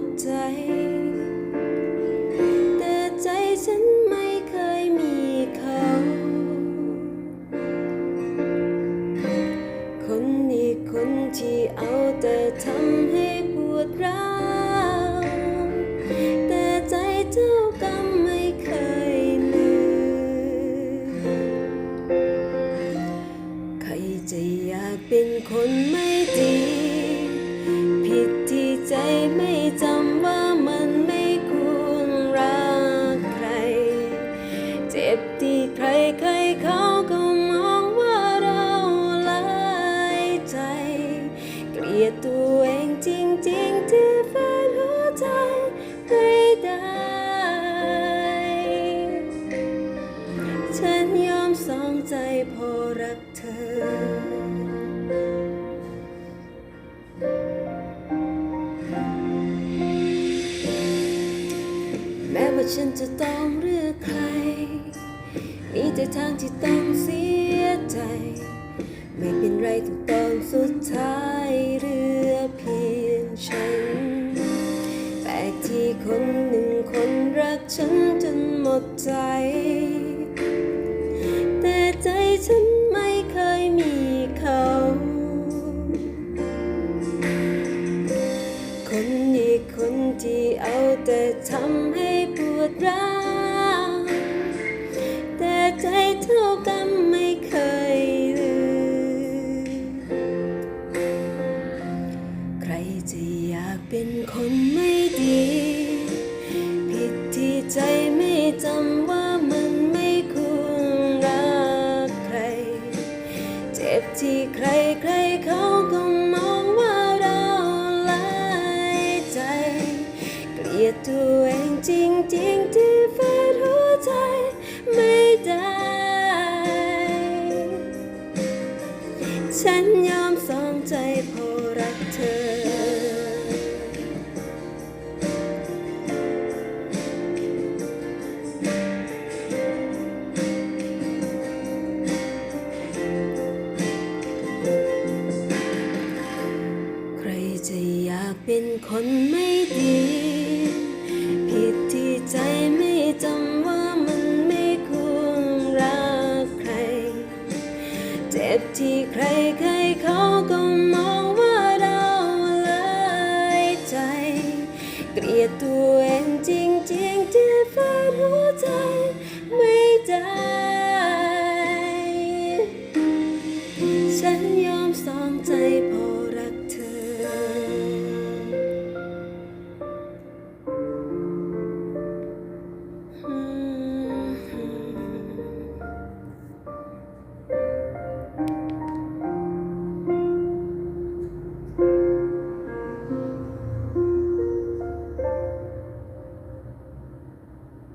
ดใจ แต่ใจฉันไม่เคยมีเขา คนนี้คนที่เอาแต่ทำให้ปวดร้าวแต่ใจเจ้ากรรมไม่เคยลืม ใครจะอยากเป็นคนไม่ดี ไม่จำว่ามันไม่ควรรักใคร เจ็บที่ใครใครเขาก็มองว่าเราหลายใจ เกลียดตัวเองจริง ๆ ที่แฟนหัวใจไม่ได้ ฉันยอมสองใจพอรักเธอ ฉันจะต้องเลือกใคร มีแต่ทางที่ต้องเสียใจ ไม่เป็นไรถึงตอนสุดท้ายเหลือเพียงฉันแปลกที่คนหนึ่งคนรักฉันจนหมดใจ แต่ใจฉันไม่เคยมีเขาคนนี้คนที่เอาแต่ทำให้ ดร้าวแต่ใจเท่ากันไม่เคยลืม ใครจะอยากเป็นคนไม่ดี ผิดที่ใจไม่จำว่ามันไม่ควรรักใคร เจ็บที่ใครใครเขาก็มอง ยดตัวเองจริงๆที่แฟนหัวใจไม่ได้ ฉันยอมสองใจพอรักเธอ ใครจะอยากเป็นคนไม่ดี 我在